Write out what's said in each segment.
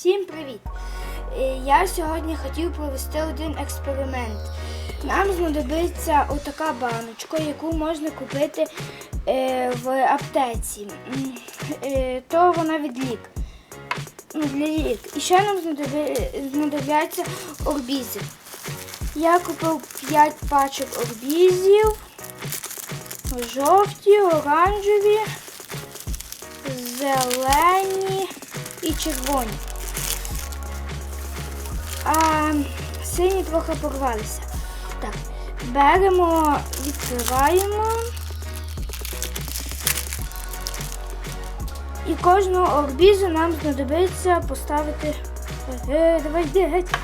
Всім привіт! Е, Я сьогодні хотів провести один експеримент. Нам знадобиться отака баночка, яку можна купити е, в аптеці. Е, То вона від лік. Ну, Для лік. І ще нам знадобляться орбізи. Я купив 5 пачок орбізів. Жовті, оранжеві, зелені і червоні. А сині трохи порвалися. Так, беремо, відкриваємо. І кожного орбізу нам знадобиться поставити. Е, давай геть.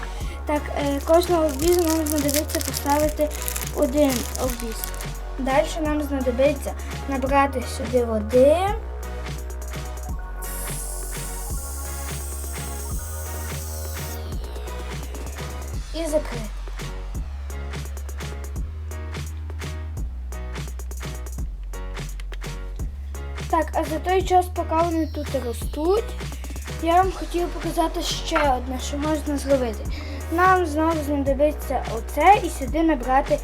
Так, е, кожного орбізу нам знадобиться поставити один орбіз. Далі нам знадобиться набрати сюди води. І закрити. Так, а за той час, поки вони тут ростуть, я вам хотіла показати ще одне, що можна зробити. Нам знову знадобиться оце і сюди набрати,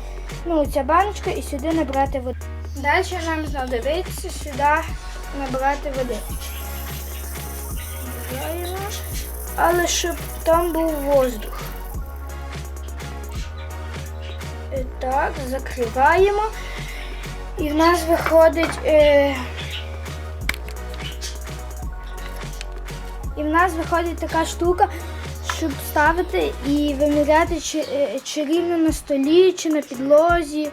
ну, ця баночка і сюди набрати води. Далі нам знадобиться сюди набрати води. Але щоб там був воздух. Так, закриваємо. І в нас виходить. Е... І в нас виходить така штука, щоб ставити і виміряти, чи, е, чи рівно на столі, чи на підлозі.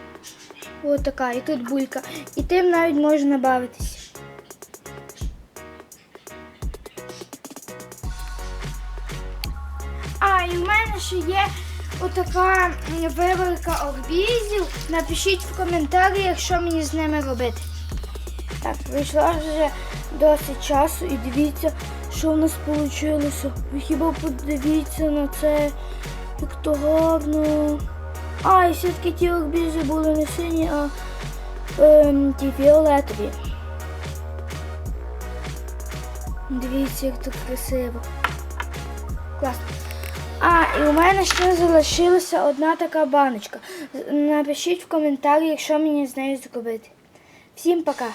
Ось така, і тут булька. І тим навіть можна бавитись. А, і в мене ще є отака виборка орбізів. Напишіть в коментарях, що мені з ними робити. Так, пройшло вже досить часу і дивіться, що в нас вийшло. Ви хіба подивіться на це, як то гарно. А, і все-таки ті орбізи були не сині, а ем, ті фіолетові. Дивіться, як тут красиво. Класно. А, і у мене ще залишилася одна така баночка. Напишіть в коментарі, якщо мені з нею зробити. Всім пока!